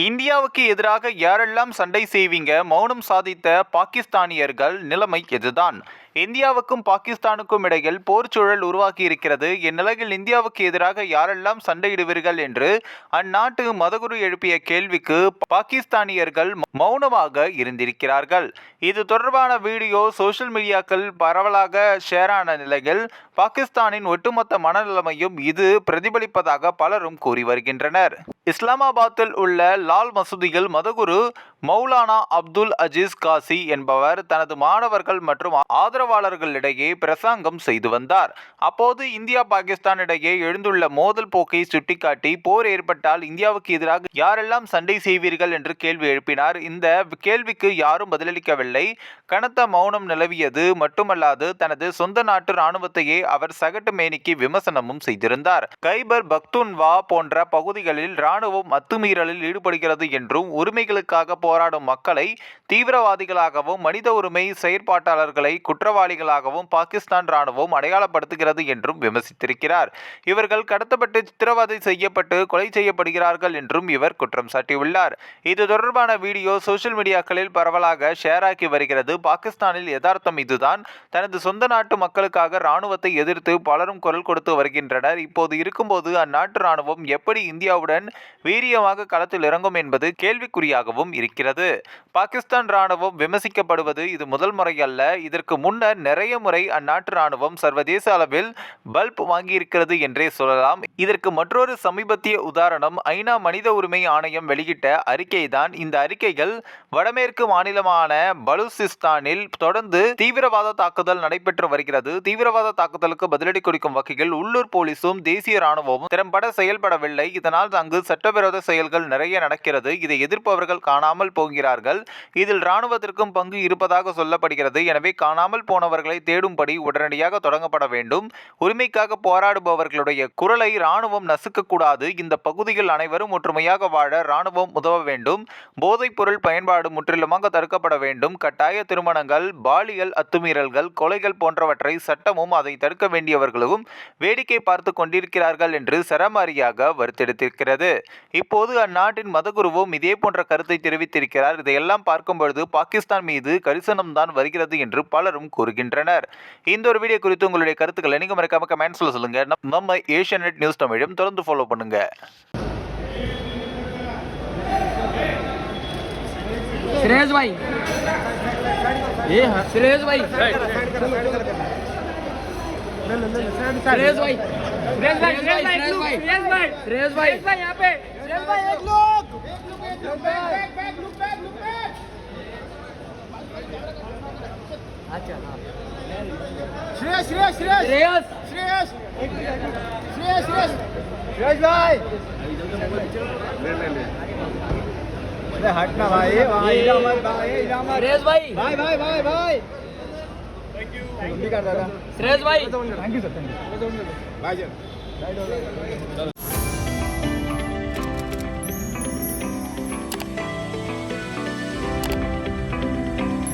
இந்தியாவுக்கு எதிராக யாரெல்லாம் சண்டை செய்வீங்க மௌனம் சாதித்த பாகிஸ்தானியர்கள் நிலைமை இதுதான் இந்தியாவுக்கும் பாகிஸ்தானுக்கும் இடையில் போர் சூழல் உருவாகி இருக்கிறது இந்நிலையில் இந்தியாவுக்கு எதிராக யாரெல்லாம் சண்டையிடுவீர்கள் என்று அந்நாட்டு மதகுரு எழுப்பிய கேள்விக்கு பாகிஸ்தானியர்கள் மௌனமாக இருந்திருக்கிறார்கள். இது தொடர்பான வீடியோ சோஷியல் மீடியாக்கள் பரவலாக ஷேரான நிலையில் பாகிஸ்தானின் ஒட்டுமொத்த மனநிலைமையும் இது பிரதிபலிப்பதாக பலரும் கூறி வருகின்றனர். இஸ்லாமாபாத்தில் உள்ள லால் மசூதியில் மதகுரு மௌலானா அப்துல் அஜீஸ் காசி என்பவர் தனது மாணவர்கள் மற்றும் ஆதரவாளர்களிடையே பிரசங்கம் செய்து வந்தார். அப்போது இந்தியா பாகிஸ்தான் இடையே எழுந்துள்ள மோதல் போக்கை சுட்டிக்காட்டி போர் ஏற்பட்டால் இந்தியாவுக்கு எதிராக யாரெல்லாம் சண்டை செய்வீர்கள் என்று கேள்வி எழுப்பினார். இந்த கேள்விக்கு யாரும் பதிலளிக்கவில்லை. கனத்த மௌனம் நிலவியது. மட்டுமல்லாது தனது சொந்த நாட்டு ராணுவத்தையே அவர் சகட்டு மேனிக்கு விமர்சனமும் செய்திருந்தார். கைபர் பக்துன்வா போன்ற பகுதிகளில் ராணுவம் அத்துமீறலில் ஈடுபடுகிறது என்றும் உரிமைகளுக்காக போராடும் மக்களை தீவிரவாதிகளாகவும் மனித உரிமை செயற்பாட்டாளர்களை குற்றவாளிகளாகவும் பாகிஸ்தான் ராணுவம் அடையாளப்படுத்துகிறது என்றும் விமர்சித்திருக்கிறார். இவர்கள் கடத்தப்பட்டு சித்திரவதை செய்யப்பட்டு கொலை செய்யப்படுகிறார்கள் என்றும் இவர் குற்றம் சாட்டியுள்ளார். இது தொடர்பான வீடியோ சோசியல் மீடியாக்களில் பரவலாக ஷேர் ஆகி வருகிறது. பாகிஸ்தானில் யதார்த்தம் இதுதான். தனது சொந்த நாட்டு மக்களுக்காக ராணுவத்தை எதிர்த்து பலரும் குரல் கொடுத்து வருகின்றனர். இப்போது இருக்கும்போது அந்நாட்டு ராணுவம் எப்படி இந்தியாவுடன் வீரியமாக களத்தில் இறங்கும் என்பது கேள்விக்குறியாகவும் இருக்கிறது. பாகிஸ்தான் ராணுவம் விமர்சிக்கப்படுவது இது முதல் முறை அல்ல. இதற்கு முன்னர் நிறைய முறை அந்நாட்டு ராணுவம் சர்வதேச அளவில் பல்ப் வாங்கியிருக்கிறது என்றே சொல்லலாம். இதற்கு மற்றொரு சமீபத்திய உதாரணம் ஐநா மனித உரிமை ஆணையம் வெளியிட்ட அறிக்கைதான். இந்த அறிக்கைகள் வடமேற்கு மாநிலமான பலூசிஸ்தானில் தொடர்ந்து தீவிரவாத தாக்குதல் நடைபெற்று வருகிறது. தீவிரவாத தாக்குதலுக்கு பதிலடி கொடுக்கும் வகையில் உள்ளூர் போலீஸும் தேசிய ராணுவமும் திறம்பட செயல்படவில்லை. இதனால் அங்கு சட்டவிரோத செயல்கள் நிறைய நடக்கிறது. இதை எதிர்ப்பவர்கள் காணாமல் போகிறார்கள். இதில் ராணுவத்திற்கும் பங்கு இருப்பதாக சொல்லப்படுகிறது. எனவே காணாமல் போனவர்களை தேடும்படி உடனடியாக தொடங்கப்பட வேண்டும். உரிமைக்காக போராடுபவர்களுடைய குரலை ராணுவம் நசுக்கக்கூடாது. இந்த பகுதியில் அனைவரும் ஒற்றுமையாக வாழ ராணுவம் உதவ வேண்டும். போதைப் பொருள் பயன்பாடு முற்றிலுமாக தடுக்கப்பட வேண்டும். கட்டாய திருமணங்கள் பாலியல் அத்துமீறல்கள் கொலைகள் போன்றவற்றை சட்டமும் அதை தடுக்க வேண்டியவர்களும் வேடிக்கை பார்த்து கொண்டிருக்கிறார்கள் என்று சரமாரியாக வருத்தெடுத்திருக்கிறது இப்போது அந்நாட்டின் மதகுருவும் இதே போன்ற கருத்தை தெரிவித்திருக்கிறார் இதையெல்லாம் பார்க்கும் பொழுது பாகிஸ்தான் மீது கரிசனம் தான் வருகிறது என்று பலரும் கூறுகின்றனர் இந்த ஒரு வீடியோ குறித்து உங்களுடைய கருத்துக்களை நீங்க மறக்காம கமெண்ட்ஸ்ல சொல்லுங்க நம்ம- நம்ம ஏஷியன் நெட் நியூஸ் தமிழும் தொடர்ந்து ஃபாலோ பண்ணுங்க श्रेयस भाई ये हाँ श्रेयस भाई श्रेयस भाई श्रेयस भाई श्रेयस भाई श्रेयस भाई श्रेयस भाई श्रेयस भाई यहाँ पे श्रेयस भाई एक लोग શ્રેયસ શ્રેયસ શ્રેયસ શ્રેયસ શ્રેયસ શ્રેયસ શ્રેયસ શ્રેયસભાઈ લે લે લે અરે હટના ભાઈ વાહ ઇલામત ભાઈ ઇલામત શ્રેયસભાઈ ભાઈ ભાઈ ભાઈ ભાઈ થેન્ક યુ થેન્ક યુ દાદા શ્રેયસભાઈ thank you sir thank you ભાઈ જન